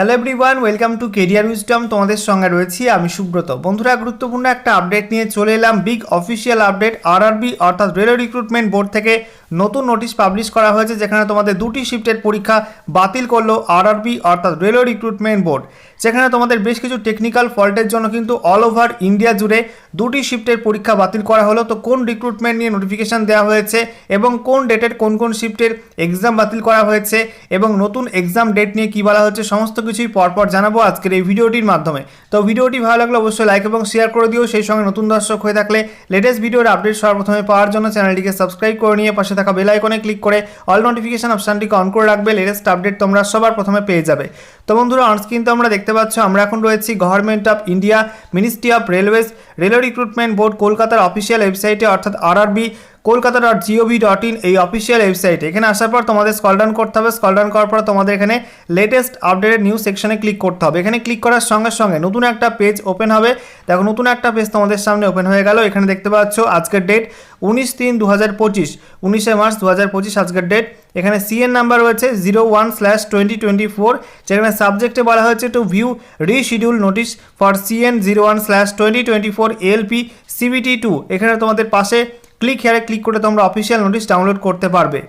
Hello everyone welcome to career wisdom তোমাদের সঙ্গে রয়েছি আমি সুব্রত। বন্ধুরা, গুরুত্বপূর্ণ একটা আপডেট নিয়ে চলে এলাম বিগ অফিসিয়াল আপডেট আরআরবি অর্থাৎ রেলওয়ে রিক্রুটমেন্ট বোর্ড থেকে নতুন নোটিশ পাবলিশ করা হয়েছে, যেখানে তোমাদের দুটি শিফটের পরীক্ষা বাতিল করল আরআরবি অর্থাৎ রেলওয়ে রিক্রুটমেন্ট বোর্ড যেখানে তোমাদের বেশ কিছু টেকনিক্যাল ফল্টের জন্য কিন্তু অল ওভার ইন্ডিয়া জুড়ে দুটি শিফটের পরীক্ষা বাতিল করা হলো। তো কোন রিক্রুটমেন্ট নিয়ে নোটিফিকেশন দেওয়া হয়েছে এবং কোন ডেটের কোন কোন শিফটের এক্সাম বাতিল করা হয়েছে এবং নতুন এক্সাম ডেট নিয়ে কী বলা হচ্ছে, সমস্ত কিছুই পরপর জানাব আজকের এই ভিডিওটির মাধ্যমে। তো ভিডিওটি ভালো লাগলে অবশ্যই লাইক এবং শেয়ার করে দিও। সেই সঙ্গে নতুন দর্শক হয়ে থাকলে লেটেস্ট ভিডিওর আপডেট সর্বপ্রথমে পাওয়ার জন্য চ্যানেলটিকে সাবস্ক্রাইব করে নিয়ে পাশে থাকা বেল আইকনে ক্লিক করে অল নোটিফিকেশন অপশানটিকে অন করে রাখবে। লেটেস্ট আপডেট তোমরা সবার প্রথমে পেয়ে যাবে। তো বন্ধুরা অনস্ক্রিন তো আমরা দেখতে পাচ্ছ, আমরা এখন রয়েছি government of India ministry of railways railway recruitment board কলকাতার অফিসিয়াল ওয়েবসাইটে অর্থাৎ RRB Kolkata dot G O V dot in এই অফিসিয়াল ওয়েবসাইট এখানে আসার পর তোমাদের স্কল ডাউন করতে হবে। স্কল ডাউন করার পর তোমাদের এখানে লেটেস্ট আপডেটেড নিউজ সেকশনে ক্লিক করতে হবে। এখানে ক্লিক করার সঙ্গে সঙ্গে নতুন একটা পেজ ওপেন হবে। দেখো, নতুন একটা পেজ তোমাদের সামনে ওপেন হয়ে গেল। এখানে দেখতে পাচ্ছ আজকের ডেট উনিশ তিন দু হাজার পঁচিশ। উনিশে মার্চ দু হাজার পঁচিশ আজকের ডেট এখানে সিএন নাম্বার রয়েছে zero one slash twenty twenty four যেখানে সাবজেক্টে বলা হয়েছে to view reschedule notice for CN zero one slash twenty twenty four LP CBT two এখানে তোমাদের পাশে ক্লিক হেয়ারে ক্লিক করে তোমরা অফিসিয়াল নোটিশ ডাউনলোড করতে পারবে।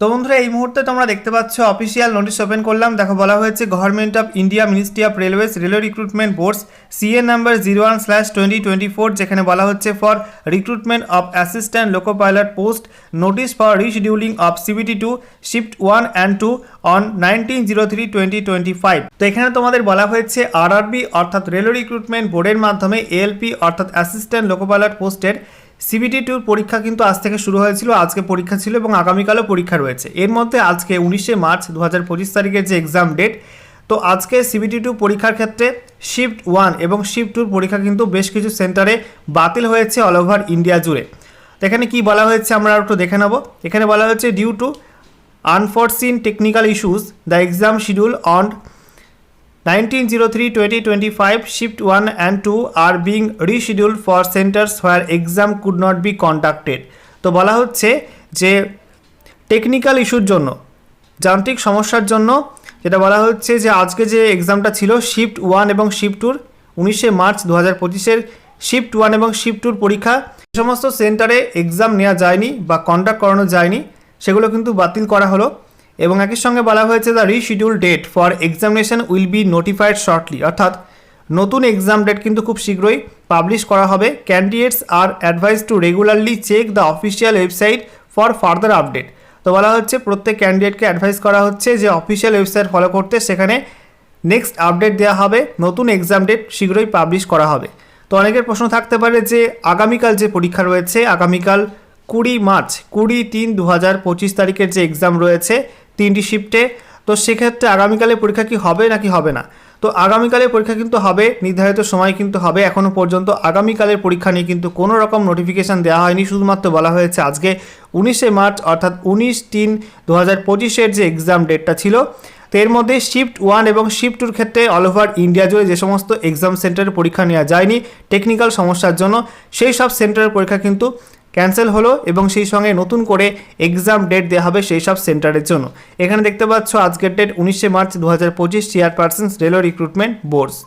তো বন্ধুরা, এই মুহূর্তে তোমরা দেখতে পাচ্ছ অফিসিয়াল নোটিশ ওপেন করলাম। দেখো, বলা হয়েছে government of India ministry of railways railway recruitment boards CA number zero one slash twenty twenty four যেখানে বলা হচ্ছে for recruitment of assistant loco pilot post notice for rescheduling of CBT two shift one and two on nineteen zero three twenty twenty five তো এখানে তোমাদের বলা হয়েছে RRB অর্থাৎ railway recruitment বোর্ডের মাধ্যমে এএলপি অর্থাৎ অ্যাসিস্ট্যান্ট লোকো পাইলট পোস্টের সিবিটি টুর পরীক্ষা কিন্তু আজ থেকে শুরু হয়েছিল, আজকে পরীক্ষা ছিল এবং আগামীকালও পরীক্ষা রয়েছে। এর মধ্যে আজকে উনিশে মার্চ দু হাজার পঁচিশ তারিখের যে এক্সাম ডেট তো আজকে সিবিটি টু পরীক্ষার ক্ষেত্রে শিফট ওয়ান এবং শিফট টুর পরীক্ষা কিন্তু বেশ কিছু সেন্টারে বাতিল হয়েছে অল ওভার ইন্ডিয়া জুড়ে। তো এখানে কি বলা হয়েছে আমরা একটু দেখে নেব। এখানে বলা হয়েছে due to unforeseen technical issues the exam schedule on 1903-2025 shift 1 and 2 are being rescheduled for centers where exam could not be conducted. তো বলা হচ্ছে যে টেকনিক্যাল ইস্যুর জন্য, যান্ত্রিক সমস্যার জন্য যেটা বলা হচ্ছে যে আজকে যে এক্সামটা ছিল শিফট ওয়ান এবং শিফট টুর উনিশে মার্চ দু হাজার পঁচিশের শিফট ওয়ান এবং শিফট টুর পরীক্ষা সমস্ত সেন্টারে এক্সাম নেওয়া যায়নি বা কন্ডাক্ট করানো যায়নি, সেগুলো কিন্তু বাতিল করা হলো। এবং একই সঙ্গে বলা হয়েছে the reschedule date for examination will be notified shortly অর্থাৎ নতুন এক্সাম ডেট কিন্তু খুব শীঘ্রই পাবলিশ করা হবে। Candidates are advised to regularly check the official website for further update তো বলা হচ্ছে, প্রত্যেক ক্যান্ডিডেটকে অ্যাডভাইস করা হচ্ছে যে অফিসিয়াল ওয়েবসাইট ফলো করতে সেখানে নেক্সট আপডেট দেওয়া হবে। নতুন এক্সাম ডেট শীঘ্রই পাবলিশ করা হবে। তো অনেকের প্রশ্ন থাকতে পারে যে, আগামীকাল যে পরীক্ষা রয়েছে, আগামীকাল কুড়ি মার্চ, কুড়ি তিন দু হাজার পঁচিশ তারিখের যে এক্সাম রয়েছে, তিনটি শিফটে তো সেক্ষেত্রে আগামীকালে পরীক্ষা কি হবে নাকি হবে না? তো আগামীকালের পরীক্ষা কিন্তু হবে, নির্ধারিত সময় কিন্তু হবে এখনও পর্যন্ত আগামীকালের পরীক্ষা নিয়ে কিন্তু কোনো রকম নোটিফিকেশান দেওয়া হয়নি, শুধুমাত্র বলা হয়েছে আজকে উনিশে মার্চ, অর্থাৎ উনিশ তিন দু হাজার পঁচিশের যে এক্সাম ডেটটা ছিল তো এর মধ্যে শিফট ওয়ান এবং শিফট টুর ক্ষেত্রে অল ওভার ইন্ডিয়া জুড়ে যে সমস্ত এক্সাম সেন্টারের পরীক্ষা নেওয়া যায়নি টেকনিক্যাল সমস্যার জন্য, সেই সব সেন্টারের পরীক্ষা কিন্তু ক্যান্সেল হলো এবং সেই সঙ্গে নতুন করে এক্সাম ডেট দেওয়া হবে সেই সব সেন্টারের জন্য। এখানে দেখতে পাচ্ছ আজকের ডেট উনিশে মার্চ দু হাজার পঁচিশ চেয়ারপারসন্স রেলওয়ে রিক্রুটমেন্ট বোর্ডস